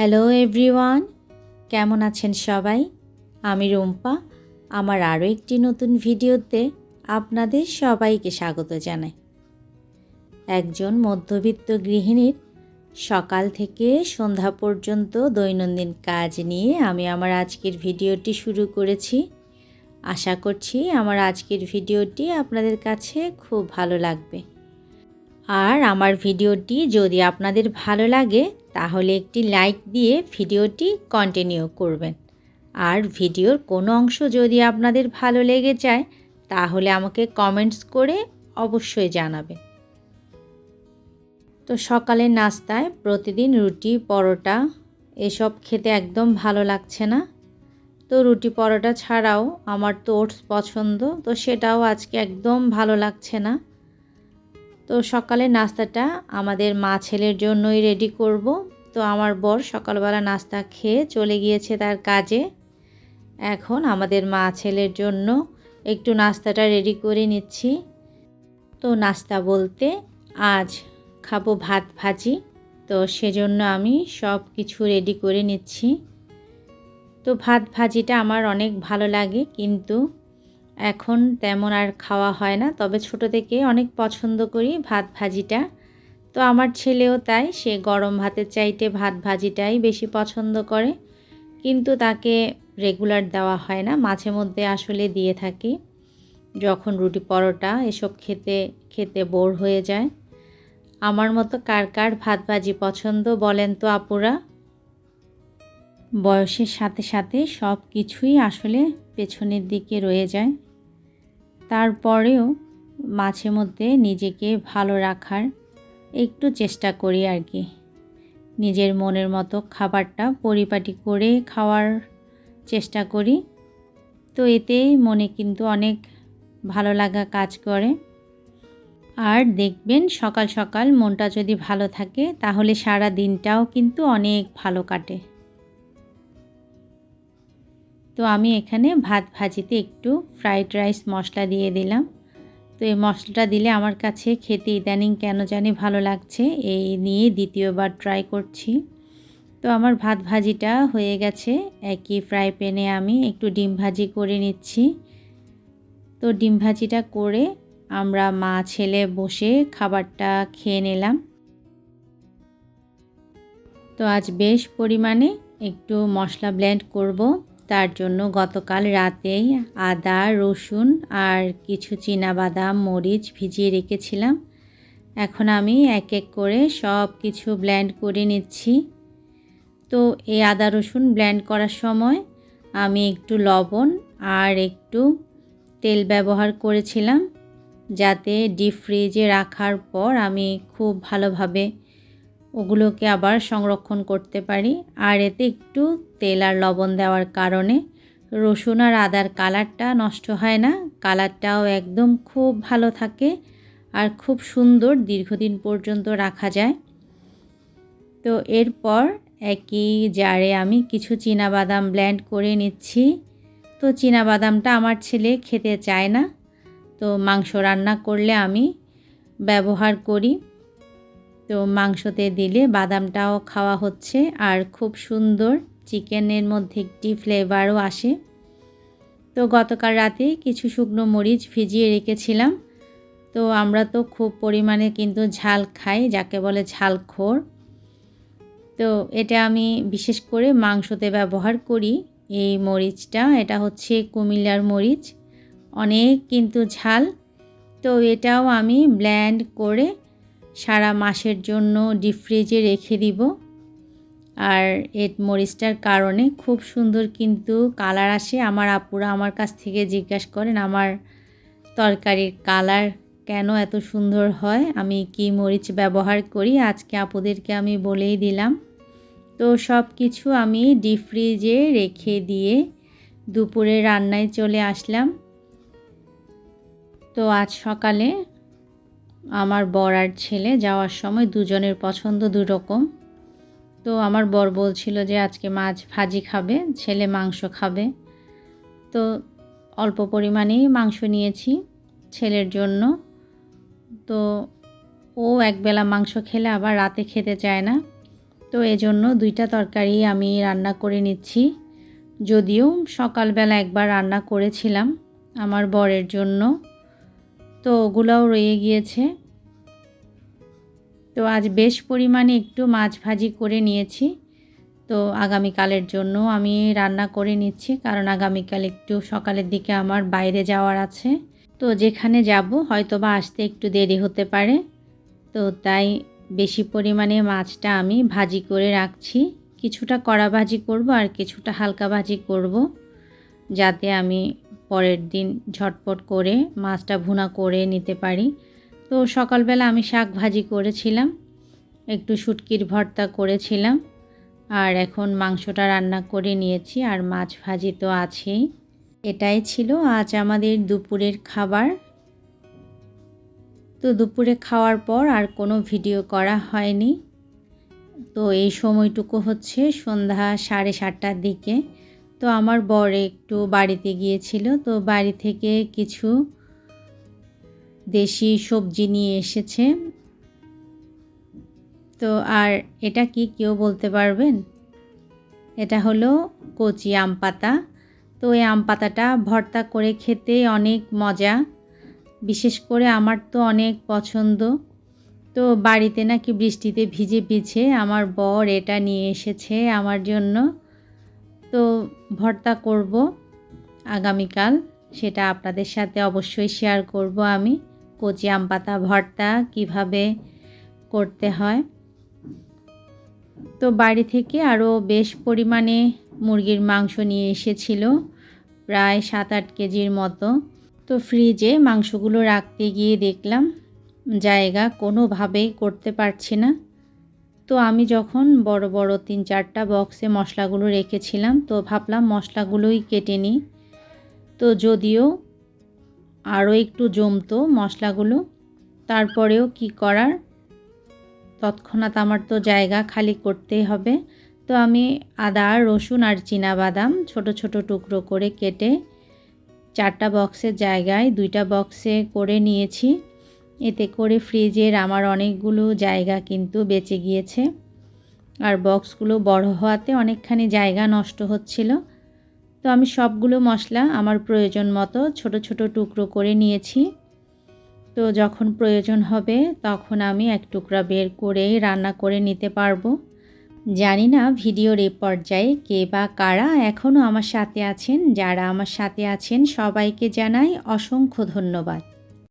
Hello everyone কেমন আছেন সবাই? আমি রুম্পা। আমার আরও একটি নতুন ভিডিওতে আপনাদের সবাইকে স্বাগত জানাই। একজন মধ্যবিত্ত গৃহিণীর সকাল থেকে সন্ধ্যা পর্যন্ত দৈনন্দিন কাজ নিয়ে আমি আমার আজকের ভিডিওটি শুরু করেছি। আশা করছি আমার আজকের ভিডিওটি আপনাদের কাছে খুব ভালো লাগবে। আর আমার ভিডিওটি যদি আপনাদের ভালো লাগে, তাহলে একটি লাইক দিয়ে ভিডিওটি কন্টিনিউ করবেন। আর ভিডিওর কোনো অংশ যদি আপনাদের ভালো লেগে যায়, তাহলে আমাকে কমেন্টস করে অবশ্যই জানাবে তো সকালের নাস্তায় প্রতিদিন রুটি, পরোটা, এসব খেতে একদম ভালো লাগছে না। তো রুটি, পরোটা ছাড়াও আমার তো ওটস পছন্দ, তো সেটাও আজকে একদম ভালো লাগছে না। তো সকালের নাস্তাটা আমাদের মা ছেলের জন্যই রেডি করব। তো আমার বর সকালবেলা নাস্তা খেয়ে চলে গিয়েছে তার কাজে। এখন আমাদের মা ছেলের জন্য একটু নাস্তাটা রেডি করে নিচ্ছি। তো নাস্তা বলতে আজ খাব ভাত ভাজি। তো সেজন্য আমি সব কিছু রেডি করে নিচ্ছি। তো ভাত ভাজিটা আমার অনেক ভালো লাগে কিন্তু এখন তেমন আর খাওয়া হয় না, তবে ছোট থেকে অনেক পছন্দ করি ভাত ভাজিটা। তো আমার ছেলেও তাই, সে গরম ভাতের চাইতে ভাত ভাজিটাই বেশি পছন্দ করে, কিন্তু তাকে রেগুলার দেওয়া হয় না, মাঝে মধ্যে আসলে দিয়ে থাকি। যখন রুটি পরোটা এসব খেতে খেতে বোর হয়ে যায়। আমার মতো কার কার ভাত ভাজি পছন্দ বলেন তো আপুরা? বয়সের সাথে সাথে সব কিছুই আসলে পেছনের দিকে রয়ে যায়। তারপরেও মাঝে মধ্যে নিজেকে ভালো রাখার একটু চেষ্টা করি আর কি। নিজের মনের মতো খাবারটা পরিপাটি করে খাওয়ার চেষ্টা করি। তো এতেই মনে কিন্তু অনেক ভালো লাগা কাজ করে। আর দেখবেন সকাল সকাল মনটা যদি ভালো থাকে, তাহলে সারা দিনটাও কিন্তু অনেক ভালো কাটে। তো আমি এখানে ভাত ভাজিতে একটু ফ্রাইড রাইস মশলা দিয়ে দিলাম। তো এই মশলাটা দিলে আমার কাছে খেতে ইদানিং কেন জানি ভালো লাগছে, এই নিয়ে দ্বিতীয়বার ট্রাই করছি। তো আমার ভাত ভাজিটা হয়ে গেছে, একই ফ্রাই প্যানে আমি একটু ডিম ভাজি করে নিচ্ছি। তো ডিম ভাজিটা করে আমরা মা ছেলে বসে খাবারটা খেয়ে নিলাম। তো আজ বেশ পরিমাণে একটু মশলা ব্লেন্ড করব। তার জন্য গতকাল রাতেই আদা, রসুন আর কিছু বাদাম মরিচ ভিজিয়ে রেখেছিলাম। এখন আমি এক এক করে সব কিছু ব্ল্যান্ড করে নিচ্ছি। তো এই আদা, রসুন ব্ল্যান্ড করার সময় আমি একটু লবণ আর একটু তেল ব্যবহার করেছিলাম, যাতে ডিপ ফ্রিজে রাখার পর আমি খুব ভালোভাবে ওগুলোকে আবার সংরক্ষণ করতে পারি। আর এতে একটু তেল আর লবণ দেওয়ার কারণে রসুন আর আদার কালারটা নষ্ট হয় না। কালারটাও একদম খুব ভালো থাকে আর খুব সুন্দর দীর্ঘদিন পর্যন্ত রাখা যায়। তো এরপর একই জারে আমি কিছু বাদাম ব্ল্যান্ড করে নিচ্ছি। তো বাদামটা আমার ছেলে খেতে চায় না। তো মাংস রান্না করলে আমি ব্যবহার করি। তো মাংসতে দিলে বাদামটাও খাওয়া হচ্ছে আর খুব সুন্দর চিকেনের মধ্যে একটি ফ্লেভারও আসে। তো গতকাল রাতে কিছু শুকনো মরিচ ভিজিয়ে রেখেছিলাম। তো আমরা তো খুব পরিমাণে কিন্তু ঝাল খাই, যাকে বলে ঝালখোর। তো এটা আমি বিশেষ করে মাংসতে ব্যবহার করি। এই মরিচটা, এটা হচ্ছে কুমিল্লার মরিচ। অনেক কিন্তু ঝাল। তো এটাও আমি ব্ল্যান্ড করে সারা মাসের জন্য ডিপ ফ্রিজে রেখে দিব। আর এর মরিচটার কারণে খুব সুন্দর কিন্তু কালার আসে। আমার আপুরা আমার কাছ থেকে জিজ্ঞাসা করেন, আমার তরকারির কালার কেন এত সুন্দর হয়? আমি কি মরিচ ব্যবহার করি? আজকে আপুদেরকে আমি বলেই দিলাম। তো সব কিছু আমি ডিপ ফ্রিজে রেখে দিয়ে দুপুরে রান্নায় চলে আসলাম। তো আজ সকালে আমার বর আর ছেলে যাওয়ার সময় দুজনের পছন্দ দুরকম। তো আমার বর বলছিল যে, আজকে মাছ ভাজি খাবে, ছেলে মাংস খাবে। তো অল্প পরিমাণেই মাংস নিয়েছি ছেলের জন্য। তো ও একবেলা মাংস খেলে আবার রাতে খেতে চায় না। তো এজন্য দুইটা তরকারি আমি রান্না করে নিচ্ছি। যদিও সকালবেলা একবার রান্না করেছিলাম আমার বরের জন্য। তো ওগুলাও রয়ে গিয়েছে। তো আজ বেশ পরিমাণে একটু মাছ ভাজি করে নিয়েছি। তো আগামীকালের জন্য আমি রান্না করে নিচ্ছি, কারণ আগামীকাল একটু সকালের দিকে আমার বাইরে যাওয়ার আছে। তো যেখানে যাব হয়তো বা আসতে একটু দেরি হতে পারে। তো তাই বেশি পরিমাণে মাছটা আমি ভাজি করে রাখছি। কিছুটা কড়া ভাজি করব আর কিছুটা হালকা ভাজি করব, যাতে আমি পরের দিন ঝটপট করে মাছটা ভুনা করে নিতে পারি। তো সকালবেলা আমি শাক ভাজি করেছিলাম, একটু শুটকির ভর্তা করেছিলাম, আর এখন মাংসটা রান্না করে নিয়েছি, আর মাছ ভাজি তো আছেই। এটাই ছিল আজ আমাদের দুপুরের খাবার। তো দুপুরে খাওয়ার পর আর কোনো ভিডিও করা হয়নি। তো এই সময়টুকু হচ্ছে সন্ধ্যা সাড়ে সাতটার দিকে। তো আমার বর একটু বাড়িতে গিয়েছিল, তো বাড়ি থেকে কিছু দেশি সবজি নিয়ে এসেছে। তো আর এটা কি কেউ বলতে পারবেন? এটা হলো কচি আম পাতা। তো এই আম পাতাটা ভর্তা করে খেতে অনেক মজা। বিশেষ করে আমার তো অনেক পছন্দ। তো বাড়িতে নাকি বৃষ্টিতে ভিজে ভিজে আমার বর এটা নিয়ে এসেছে আমার জন্য। তো ভর্তা করব আগামীকাল। সেটা আপনাদের সাথে অবশ্যই শেয়ার করব আমি। কচি আম পাতা ভর্তা কীভাবে করতে হয়। তো বাড়ি থেকে আরও বেশ পরিমাণে মুরগির মাংস নিয়ে এসেছিল, প্রায় সাত আট কেজির মতো। তো ফ্রিজে মাংসগুলো রাখতে গিয়ে দেখলাম, জায়গা কোনোভাবেই করতে পারছি না। তো আমি যখন বড় বড় তিন, চারটা বক্সে মশলাগুলো রেখেছিলাম, তো ভাবলাম মশলাগুলোই কেটে নিই। তো যদিও আরও একটু জমতো মশলাগুলো, তারপরেও কি করার? তৎক্ষণাৎ আমার তো জায়গা খালি করতেই হবে। তো আমি আদা, রসুন আর বাদাম ছোট ছোট টুকরো করে কেটে চারটা বক্সের জায়গায় দুইটা বক্সে করে নিয়েছি। এতে করে ফ্রিজের আমার অনেকগুলো জায়গা কিন্তু বেঁচে গিয়েছে। আর বক্সগুলো বড় হওয়াতে অনেকখানি জায়গা নষ্ট হচ্ছিল। তো আমি সবগুলো মশলা আমার প্রয়োজন মতো ছোট ছোট টুকরো করে নিয়েছি। তো যখন প্রয়োজন হবে তখন আমি এক টুকরা বের করেই রান্না করে নিতে পারব। জানি না ভিডিওর এ পর্যায়ে কে বা কারা এখনও আমার সাথে আছেন। যারা আমার সাথে আছেন সবাইকে জানাই অসংখ্য ধন্যবাদ।